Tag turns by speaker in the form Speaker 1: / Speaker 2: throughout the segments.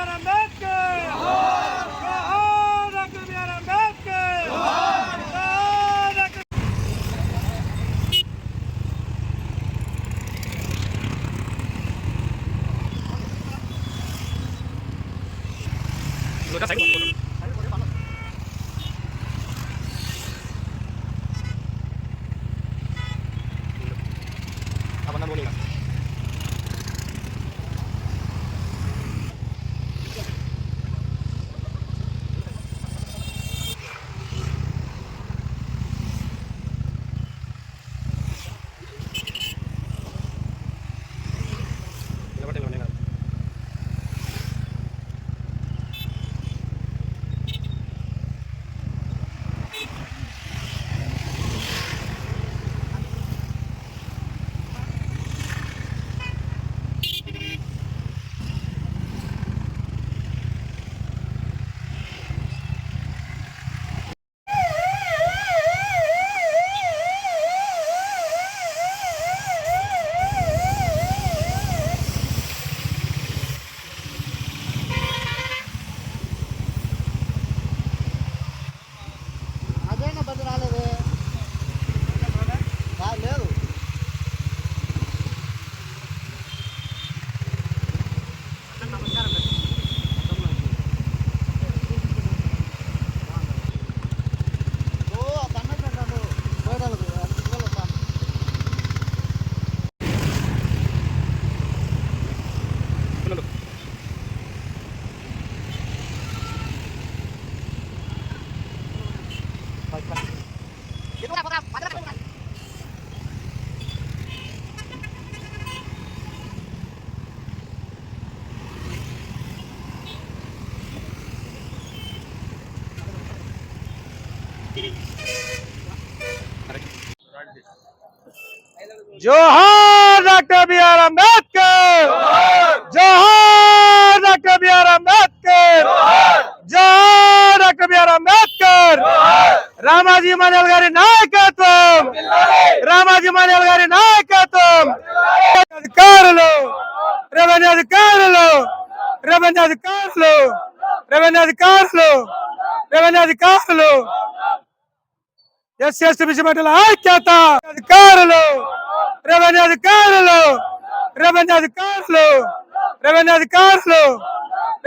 Speaker 1: Are
Speaker 2: Ambedkar जय doctor B R Ambedkar जय doctor लोटा साइड আমার নাম মনির
Speaker 1: జోహార్ డాక్టర్ బిఆర్ అంబేద్కర్ జోహార్ డాక్టర్ బిఆర్ అంబేద్కర్ జోహార్ doctor B R Ambedkar Ramaji Manel గారి నాయకత్వం రామాజీ మనేల్ గారి నాయకత్వం అధికారులు రెవెన్యూ అధికారులు రెవెన్యూ అధికారులు రెవెన్యూ అధికారులు రెవెన్యూ అధికారులు ఎస్సీ ఎస్టీ బిసి మండల ఐక్యత అధికారులు రెవెన్యూ అధికారులు రెవెన్యూ అధికారులు రెవెన్యూ అధికారులు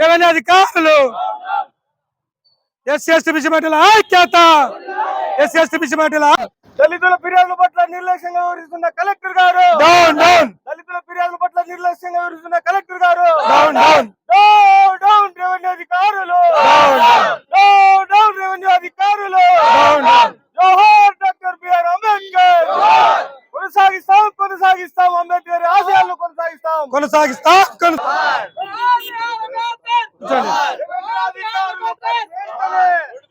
Speaker 1: రెవెన్యూ అధికారులు. ఎస్సీ ఎస్టీ బిసి మండల ఐక్యత ఎస్సీ ఎస్టీ బిసి మండల దళితుల ఫిర్యాదుల పట్ల నిర్లక్ష్యంగా వివరిస్తున్న కలెక్టర్ గారు. Down down. దళితుల ఫిర్యాదుల పట్ల నిర్లక్ష్యంగా వివరిస్తున్న కలెక్టర్ గారు. Down down. Down down revenue అధికారులు. డౌన్ డౌన్ డౌన్ రెవెన్యూ అధికారులు డౌన్ డౌన్ జోహార్ డాక్టర్ బిఆర్ అంబేద్కర్ కొనసాగిస్తాం కొనసాగిస్తాం అంబేద్కర్ ఆశయాలను కొనసాగిస్తాం కొనసాగిస్తాం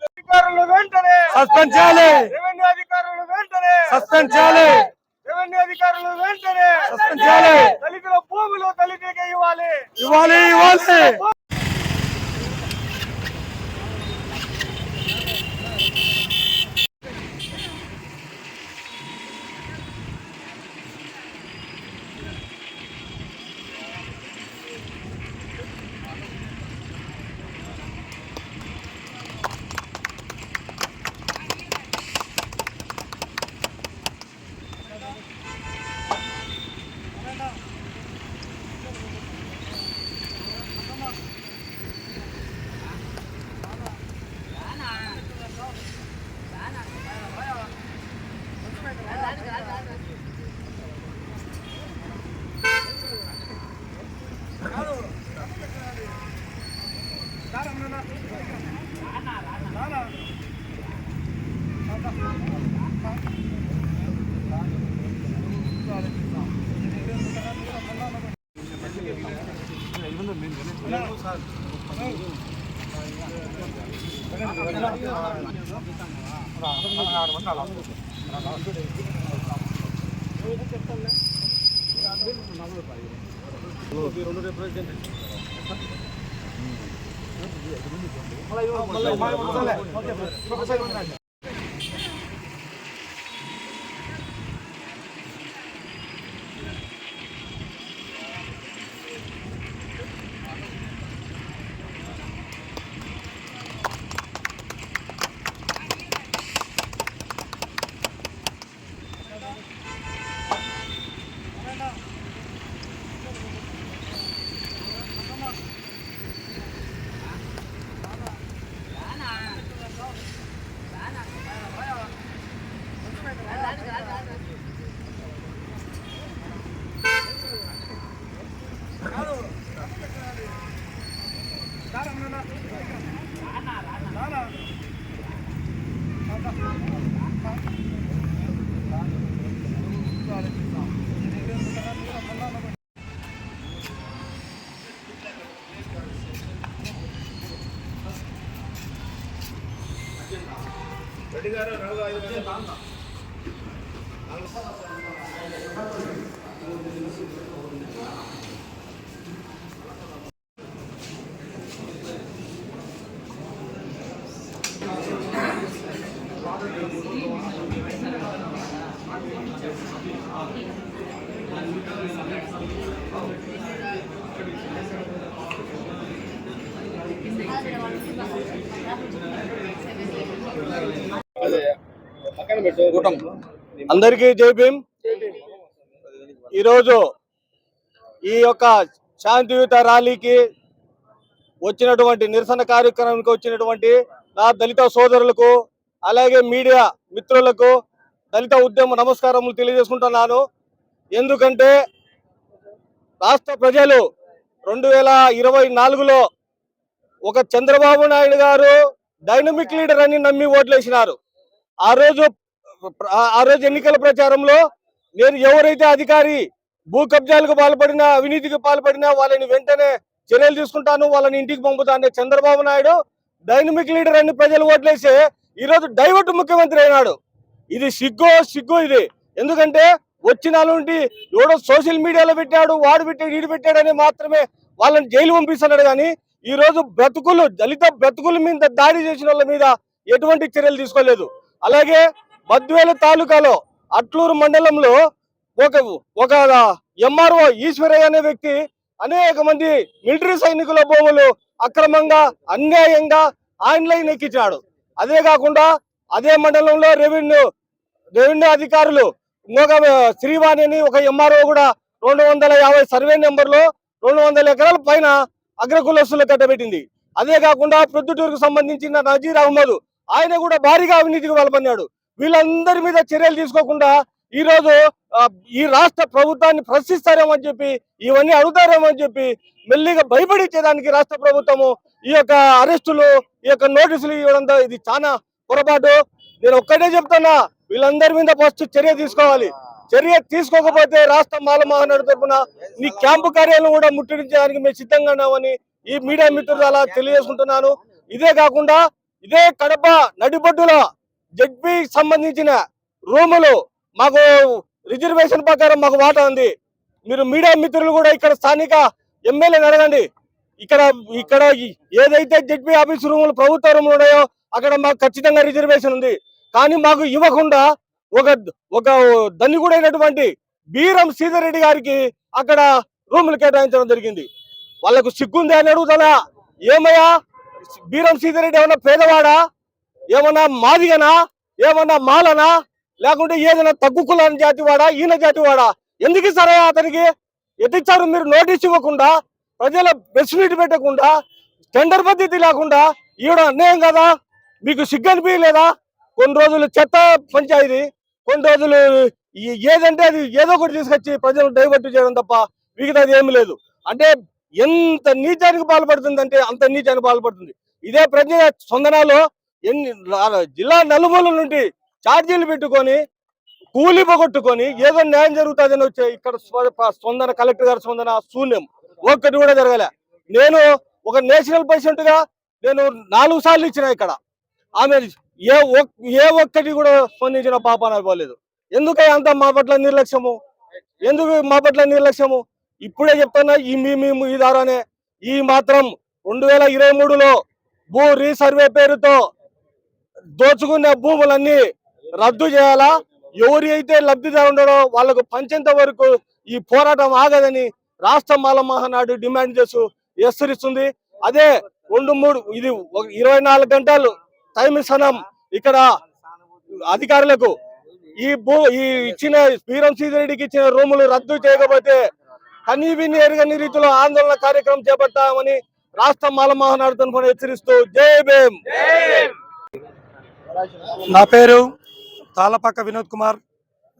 Speaker 1: అధికారులు వెంటనే సస్పెండ్ చేయాలి రెవెన్యూ అధికారులు వెంటనే సస్పెండ్ చేయాలి రెవెన్యూ అధికారులు వెంటనే సస్పెండ్ చేయాలి దళితుల భూములు ఇవ్వాలి. ఇవ్వాలి రెండు రిప్రజెంటేషన్ ரெண்டு காரம் நாலு ஆயிரம் தான் தான்
Speaker 2: అందరికీ జై భీమ్. ఈరోజు ఈ యొక్క శాంతియుత ర్యాలీకి వచ్చినటువంటి నిరసన కార్యక్రమానికి వచ్చినటువంటి నా దళిత సోదరులకు అలాగే మీడియా మిత్రులకు దళిత ఉద్యమ నమస్కారములు తెలియజేసుకుంటున్నాను. ఎందుకంటే రాష్ట్ర ప్రజలు రెండు వేల ఇరవై నాలుగులో ఒక చంద్రబాబు నాయుడు గారు డైనమిక్ లీడర్ అని నమ్మి ఓట్లేసినారు. ఆ రోజు ఆ- రోజు ఎన్నికల ప్రచారంలో నేను ఎవరైతే అధికారి భూ కబ్జాలకు పాల్పడినా అవినీతికి పాల్పడినా వాళ్ళని వెంటనే చర్యలు తీసుకుంటాను వాళ్ళని ఇంటికి పంపుతాను చంద్రబాబు నాయుడు డైనమిక్ లీడర్ అని ప్రజలు ఓట్లేసి ఈరోజు డైవర్ట్ ముఖ్యమంత్రి అయినాడు. ఇది సిగ్గు సిగ్గు ఇది. ఎందుకంటే వచ్చిన నుండి ఎవడో సోషల్ మీడియాలో పెట్టాడు వాడు పెట్టాడు ఈడు పెట్టాడని మాత్రమే వాళ్ళని జైలు పంపిస్తున్నాడు కానీ ఈ రోజు బ్రతుకులు దళిత బ్రతుకుల మీద దాడి చేసిన వాళ్ళ మీద ఎటువంటి చర్యలు తీసుకోలేదు. అలాగే బద్వేల తాలూకాలో అట్లూరు మండలంలో ఒక ఒక ఎంఆర్ఓ ఈశ్వరయ్య అనే వ్యక్తి అనేక మంది మిలిటరీ సైనికుల భూములు అక్రమంగా అన్యాయంగా ఆన్లైన్ ఎక్కించాడు అదే కాకుండా అదే మండలంలో రెవెన్యూ రెవెన్యూ అధికారులు ఇంకొక శ్రీవాణి అని ఒక ఎంఆర్ఓ కూడా రెండు వందల యాభై సర్వే నెంబర్లో రెండు వందల ఎకరాల పైన అగ్రకులస్తులు కట్టబెట్టింది. అదే కాకుండా ప్రొద్దుటూరుకు సంబంధించిన నజీర్ అహ్మద్ ఆయన కూడా భారీగా అవినీతికి పాల్పడినాడు వీళ్ళందరి మీద చర్యలు తీసుకోకుండా ఈ రోజు ఈ రాష్ట్ర ప్రభుత్వాన్ని ప్రశ్నిస్తారేమో అని చెప్పి ఇవన్నీ అడుగుతారేమో అని చెప్పి మెల్లిగా భయపడిచ్చేదానికి రాష్ట్ర ప్రభుత్వము ఈ యొక్క అరెస్టులు ఈ యొక్క నోటీసులు ఇవ్వడంతో ఇది చాలా పొరపాటు. నేను ఒక్కటే చెప్తున్నా వీళ్ళందరి మీద ఫస్ట్ చర్య తీసుకోవాలి. చర్య తీసుకోకపోతే రాష్ట్ర మాల మహానాడు తరపున నీ క్యాంపు కార్యాలయం కూడా ముట్టడించడానికి మేము సిద్ధంగా ఉన్నామని ఈ మీడియా మిత్రులు అలా తెలియజేసుకుంటున్నాను. ఇదే కాకుండా ఇదే కడప నడిబొడ్డులో జడ్పీ సంబంధించిన రూములు మాకు రిజర్వేషన్ ప్రకారం మాకు వాటా ఉంది. మీరు మీడియా మిత్రులు కూడా ఇక్కడ స్థానిక ఎమ్మెల్యేని అడగండి. ఇక్కడ ఇక్కడ ఏదైతే జడ్పీ ఆఫీస్ రూములు ప్రభుత్వ రూములు ఉన్నాయో అక్కడ మాకు ఖచ్చితంగా రిజర్వేషన్ ఉంది. కానీ మాకు ఇవ్వకుండా ఒక ఒక ధనికుడైనటువంటి బీరం శ్రీధర్ రెడ్డి గారికి అక్కడ రూములు కేటాయించడం జరిగింది. వాళ్ళకు సిగ్గుంది అని అడుగుతానా ఏమయ్యా? బీరం శ్రీధర్ రెడ్డి ఏమన్నా పేదవాడా? ఏమన్నా మాదిగనా? ఏమన్నా మాలనా? లేకుంటే ఏదైనా తగ్గు కులాని జాతి వాడా ఈయన జాతి వాడా ఎందుకు ఇస్తారా అతనికి? ఎట్టిచ్చారు మీరు నోటీస్ ఇవ్వకుండా? ప్రజల ఫెసిలిటీ పెట్టకుండా? టెండర్ పద్ధతి లేకుండా? ఈవిడ అన్యాయం కదా? మీకు సిగ్గు అనిపించలేదా? కొన్ని రోజులు చెత్త పంచాయతీ కొన్ని రోజులు ఈ- ఏదంటే అది ఏదో ఒకటి తీసుకొచ్చి ప్రజలు డైవర్ట్ చేయడం తప్ప మిగతాది ఏమీ లేదు. అంటే ఎంత నీచానికి పాల్పడుతుందంటే అంత నీచానికి పాల్పడుతుంది. ఇదే ప్రజ సొందనాలో ఎన్ని జిల్లా నలుమూల నుండి ఛార్జీలు పెట్టుకొని కూలి పొగొట్టుకొని ఏదో న్యాయం జరుగుతుందని వచ్చే ఇక్కడ స్వ- స్పందన కలెక్టర్ గారి స్పందన శూన్యం. ఒక్కటి కూడా జరగలే. నేను ఒక నేషనల్ పేషెంట్గా నేను నాలుగు సార్లు ఇచ్చిన ఇక్కడ. ఆమె ఏ ఒక్- ఏ ఒక్కటి కూడా స్పందించిన పాపాన పోలేదు. ఎందుకై అంత మా పట్ల నిర్లక్ష్యము? ఎందుకు మా పట్ల నిర్లక్ష్యము? ఇప్పుడే చెప్తున్నా ఈ మీ మేము ఈ ద్వారానే. ఈ మాత్రం రెండు వేల ఇరవై మూడులో భూ రీసర్వే పేరుతో దోచుకున్న భూములన్నీ రద్దు చేయాలా? ఎవరి అయితే లబ్ధిదారు ఉండడో వాళ్ళకు పంచేంత వరకు ఈ పోరాటం ఆగదని రాష్ట్ర మాల మహానాడు డిమాండ్ చేస్తూ హెచ్చరిస్తుంది. అదే రెండు మూడు ఇది ఇరవై నాలుగు గంటలు టైం ఇస్తున్నాం ఇక్కడ అధికారులకు ఈ భూ ఈ ఇచ్చిన వీరం రెడ్డికి ఇచ్చిన రూములు రద్దు చేయకపోతే కనీ విని ఎరగని రీతిలో ఆందోళన కార్యక్రమం చేపట్టామని రాష్ట్ర మాల మహానాడు హెచ్చరిస్తూ జై భీమ్.
Speaker 1: నా పేరు తాళపాక వినోద్ కుమార్.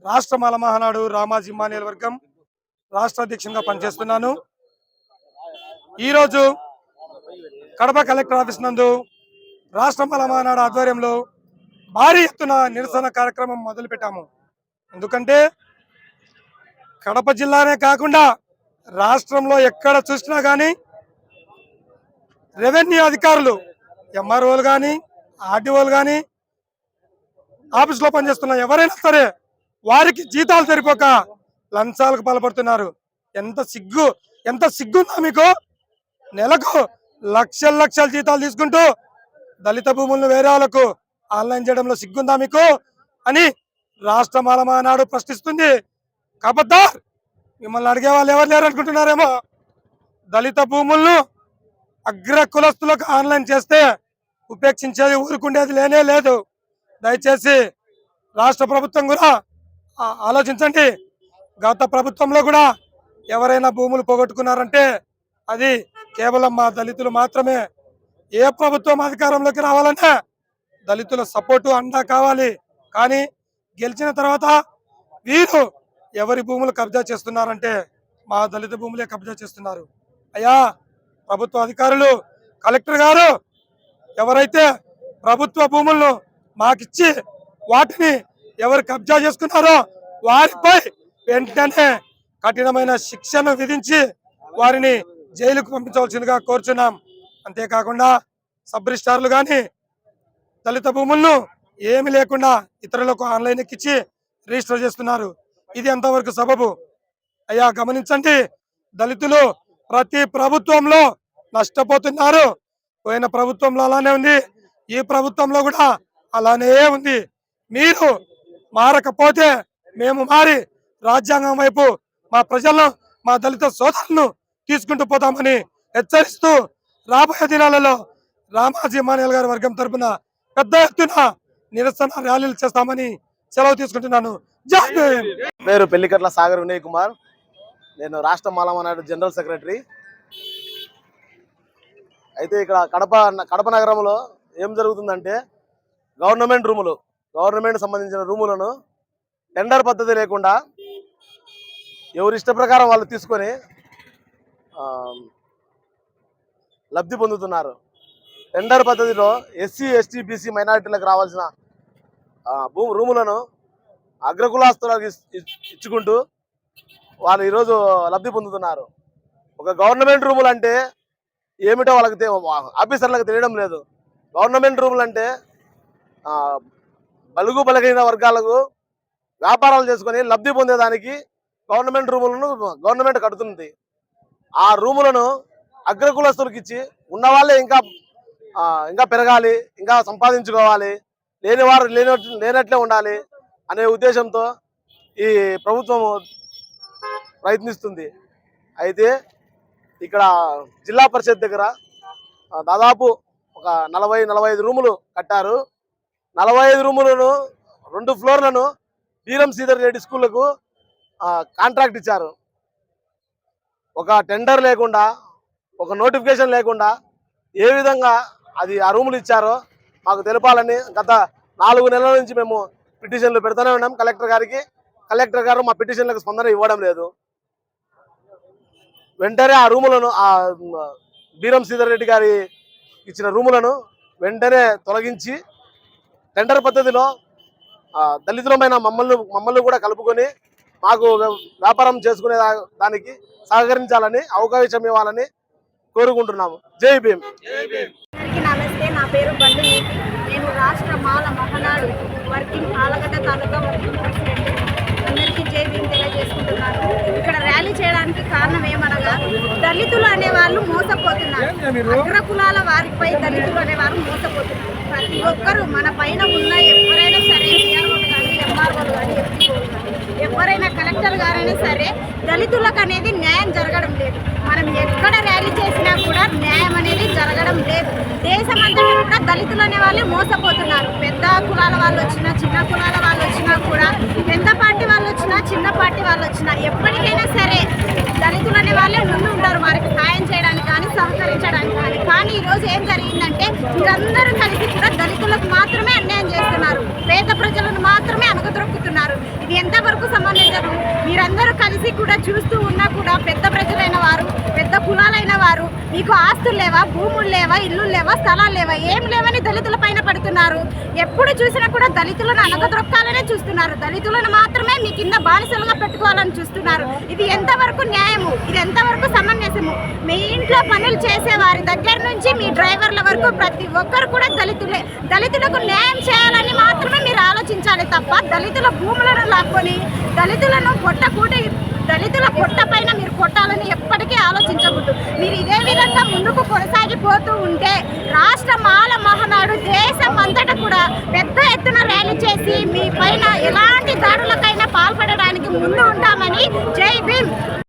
Speaker 1: రాష్ట్ర మాల మహానాడు రామాజీ మానేల వర్గం. రాష్ట్ర అధ్యక్షునిగా పనిచేస్తున్నాను. ఈరోజు కడప కలెక్టర్ ఆఫీస్ నందు రాష్ట్ర మాల ఆధ్వర్యంలో భారీ ఎత్తున నిరసన కార్యక్రమం మొదలుపెట్టాము. ఎందుకంటే కడప జిల్లానే కాకుండా రాష్ట్రంలో ఎక్కడ చూసినా కానీ రెవెన్యూ అధికారులు ఎంఆర్ఓలు కానీ ఆర్డీఓలు కానీ ఆఫీసులో పనిచేస్తున్న ఎవరైనా సరే వారికి జీతాలు సరిపోక లంచాలకు పాల్పడుతున్నారు. ఎంత సిగ్గు ఎంత సిగ్గుందా మీకు? నెలకు లక్షల లక్షల జీతాలు తీసుకుంటూ దళిత భూములను వేరే వాళ్ళకు ఆన్లైన్ చేయడంలో సిగ్గుందా మీకు? అని రాష్ట్ర మాలమానాడు ప్రశ్నిస్తుంది. కాబట్టి మిమ్మల్ని అడిగే వాళ్ళు ఎవరు లేరు అనుకుంటున్నారేమో? దళిత భూములను అగ్ర కులస్తులకు ఆన్లైన్ చేస్తే ఉపేక్షించేది ఊరుకుండేది లేనే లేదు. దయచేసి రాష్ట్ర ప్రభుత్వం కూడా ఆలోచించండి. గత ప్రభుత్వంలో కూడా ఎవరైనా భూములు పోగొట్టుకున్నారంటే అది కేవలం మా దళితులు మాత్రమే ఏ ప్రభుత్వం అధికారంలోకి రావాలన్నా దళితుల సపోర్టు అండా కావాలి. కానీ గెలిచిన తర్వాత వీరు ఎవరి భూములు కబ్జా చేస్తున్నారంటే మా దళిత భూములే కబ్జా చేస్తున్నారు. అయ్యా ప్రభుత్వ అధికారులు కలెక్టర్ గారు ఎవరైతే ప్రభుత్వ భూములను మాకిచ్చి వాటిని ఎవరు కబ్జా చేసుకున్నారో వారిపై వెంటనే కఠినమైన శిక్షను విధించి వారిని జైలుకు పంపించవలసిందిగా కోరుచున్నాం. అంతేకాకుండా సబ్ రిజిస్టార్లు కానీ దళిత భూములను ఏమి లేకుండా ఇతరులకు ఆన్లైన్ ఇచ్చి రిజిస్టర్ చేస్తున్నారు. ఇది ఎంతవరకు సబబు? అయ్యా గమనించండి. దళితులు ప్రతి ప్రభుత్వంలో నష్టపోతున్నారు. పోయిన ప్రభుత్వంలో అలానే ఉంది. ఈ ప్రభుత్వంలో కూడా అలానే ఉంది. మీరు మారకపోతే మేము మారి రాజ్యాంగం వైపు మా ప్రజలను మా దళిత సోదరులను తీసుకుంటూ పోతామని హెచ్చరిస్తూ రాబోయే దినాలలో రామాజీ మానేల్ గారి వర్గం తరపున పెద్ద ఎత్తున నిరసన ర్యాలీలు చేస్తామని సెలవు తీసుకుంటున్నాను.
Speaker 3: పేరు పెళ్ళికట్ల సాగర్ వినయ్ కుమార్. నేను రాష్ట్ర మాలమనాడు జనరల్ సెక్రటరీ. అయితే ఇక్కడ కడప కడప నగరంలో ఏం జరుగుతుందంటే గవర్నమెంట్ రూములు గవర్నమెంట్ సంబంధించిన రూములను టెండర్ పద్ధతి లేకుండా ఎవరి ఇష్ట ప్రకారం వాళ్ళు తీసుకొని లబ్ధి పొందుతున్నారు. టెండర్ పద్ధతిలో ఎస్సీ ఎస్టీ బీసీ మైనారిటీలకు రావాల్సిన భూ రూములను అగ్రకులాస్తులకు ఇచ్చుకుంటూ వాళ్ళు ఈరోజు లబ్ధి పొందుతున్నారు. ఒక గవర్నమెంట్ రూములు అంటే ఏమిటో వాళ్ళకి ఆఫీసర్లకు తెలియడం లేదు. గవర్నమెంట్ రూములు అంటే బలుగు బలగైన వర్గాలకు వ్యాపారాలు చేసుకొని లబ్ధి పొందేదానికి గవర్నమెంట్ రూములను గవర్నమెంట్ కడుతుంది. ఆ రూములను అగ్రకులస్తులకు ఇచ్చి ఉన్నవాళ్ళే ఇంకా ఇంకా పెరగాలి ఇంకా సంపాదించుకోవాలి లేని వారు లేనట్లు లేనట్లే ఉండాలి అనే ఉద్దేశంతో ఈ ప్రభుత్వం ప్రయత్నిస్తుంది. అయితే ఇక్కడ జిల్లా పరిషత్ దగ్గర దాదాపు ఒక నలభై నలభై ఐదు రూములు కట్టారు. నలభై ఐదు రూములను రెండు ఫ్లోర్లను బీరం సీధర్ రెడ్డి స్కూళ్ళకు కాంట్రాక్ట్ ఇచ్చారు. ఒక టెండర్ లేకుండా ఒక నోటిఫికేషన్ లేకుండా ఏ విధంగా అది ఆ రూములు ఇచ్చారో మాకు తెలపాలని గత నాలుగు నెలల నుంచి మేము పిటిషన్లు పెడుతూనే ఉన్నాం. కలెక్టర్ గారికి. కలెక్టర్ గారు మా పిటిషన్లకు స్పందన ఇవ్వడం లేదు. వెంటనే ఆ రూములను ఆ బీరం శ్రీధర్ రెడ్డి గారి ఇచ్చిన రూములను వెంటనే తొలగించి టెండర్ పద్ధతిలో ఆ, దళితులమైన మమ్మల్ని మమ్మల్ని కూడా కలుపుకొని మాకు వ్యాపారం చేసుకునే దా- దానికి సహకరించాలని అవకాశం ఇవ్వాలని కోరుకుంటున్నాము. జై భీమ్.
Speaker 4: అందరికీ నమస్తే. నా పేరు బండు నేను రాష్ట్ర Mala Mahanadu working Allagadda taluka working president. అందరికీ జై భీమ్ తెలియజేసుకుంటున్నాను. ఇక్కడ ర్యాలీ చేయడానికి కారణం ఏమనగా దళితులు అనేవాళ్ళు మోసపోతున్నారు. అగ్ర కులాల వారిపై దళితులు అనేవారు మోసపోతున్నారు. ప్రతి ఒక్కరూ మన పైన ఉన్న ఎవరైనా సరే కానీ ఎంఆర్ఓలు కానీ ఎఫ్టీఓలు కానీ ఎవరైనా కలెక్టర్ గారైనా సరే దళితులకు అనేది న్యాయం జరగడం లేదు. మనం ఎక్కడ ర్యాలీ చేసినా కూడా న్యాయం అనేది జరగడం లేదు. దేశమంతా కూడా దళితులు అనే వాళ్ళే మోసపోతున్నారు. పెద్ద కులాల వాళ్ళు వచ్చినా చిన్న కులాల వాళ్ళు వచ్చినా కూడా పెద్ద పార్టీ వాళ్ళు వచ్చినా చిన్న పార్టీ వాళ్ళు వచ్చినా ఎప్పటికైనా సరే దళితులు అనే వాళ్ళే ముందు ఉంటారు. వారికి సాయం చేయడానికి కానీ సహకరించడానికి కానీ. కానీ ఈరోజు ఏం జరిగిందంటే మీరందరూ కలిసి కూడా దళితులకు మాత్రమే అన్యాయం చేస్తున్నారు. పేద ప్రజలను మాత్రమే అనగదొక్కుతున్నారు ఇది ఎంతవరకు సంబంధించదు? మీరందరూ కలిసి కూడా చూస్తూ ఉన్నా కూడా పెద్ద వారు? మీకు ఆస్తులు లేవా? భూములు లేవా? ఇల్లు లేవా? స్థలాలు లేవా? ఏం లేవని దళితుల పైన పడుతున్నారు. ఎప్పుడు చూసినా కూడా దళితులను అనగదొక్కాలనే చూస్తున్నారు. దళితులను మాత్రమే మీ కింద బానిసలుగా పెట్టుకోవాలని చూస్తున్నారు. ఇది ఎంతవరకు న్యాయము? ఇది ఎంతవరకు సమంజసము? మీ ఇంట్లో పనులు చేసే వారి దగ్గర నుంచి మీ డ్రైవర్ల వరకు ప్రతి ఒక్కరు కూడా దళితులే దళితులకు న్యాయం చేయాలని మాత్రమే మీరు ఆలోచించాలి తప్ప దళితుల భూములను లాక్కొని దళితులను పొట్ట కూటి దళితుల పొట్ట పైన మీరు కొట్టాలని ఎప్పటికీ ఆలోచించకూడదు. మీరు ఇదే విధంగా ముందుకు కొనసాగిపోతూ ఉంటే రాష్ట్ర మాల మహనాడు దేశం అంతటా కూడా పెద్ద ఎత్తున ర్యాలీ చేసి మీ పైన ఎలాంటి దాడులకైనా పాల్పడడానికి ముందు ఉంటామని జై భీమ్.